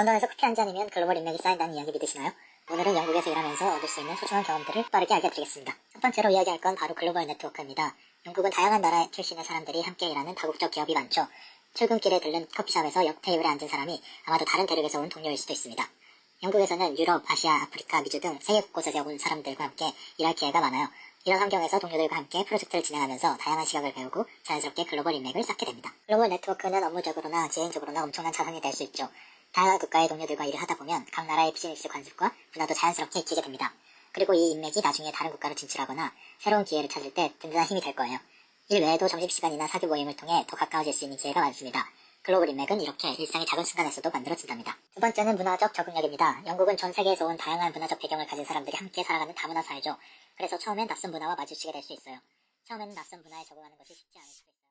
런던에서 커피 한 잔이면 글로벌 인맥이 쌓인다는 이야기 믿으시나요? 오늘은 영국에서 일하면서 얻을 수 있는 소중한 경험들을 빠르게 알려드리겠습니다. 첫 번째로 이야기할 건 바로 글로벌 네트워크입니다. 영국은 다양한 나라 출신의 사람들이 함께 일하는 다국적 기업이 많죠. 출근길에 들른 커피숍에서 옆 테이블에 앉은 사람이 아마도 다른 대륙에서 온 동료일 수도 있습니다. 영국에서는 유럽, 아시아, 아프리카, 미주 등 세계 곳곳에서 온 사람들과 함께 일할 기회가 많아요. 이런 환경에서 동료들과 함께 프로젝트를 진행하면서 다양한 시각을 배우고 자연스럽게 글로벌 인맥을 쌓게 됩니다. 글로벌 네트워크는 업무적으로나 개인적으로나 엄청난 자산이 될 수 있죠. 다양한 국가의 동료들과 일을 하다 보면 각 나라의 비즈니스 관습과 문화도 자연스럽게 익히게 됩니다. 그리고 이 인맥이 나중에 다른 국가로 진출하거나 새로운 기회를 찾을 때 든든한 힘이 될 거예요. 일 외에도 점심시간이나 사교 모임을 통해 더 가까워질 수 있는 기회가 많습니다. 글로벌 인맥은 이렇게 일상의 작은 순간에서도 만들어진답니다. 두 번째는 문화적 적응력입니다. 영국은 전 세계에서 온 다양한 문화적 배경을 가진 사람들이 함께 살아가는 다문화 사회죠. 그래서 처음엔 낯선 문화와 마주치게 될 수 있어요. 처음에는 낯선 문화에 적응하는 것이 쉽지 않을 텐데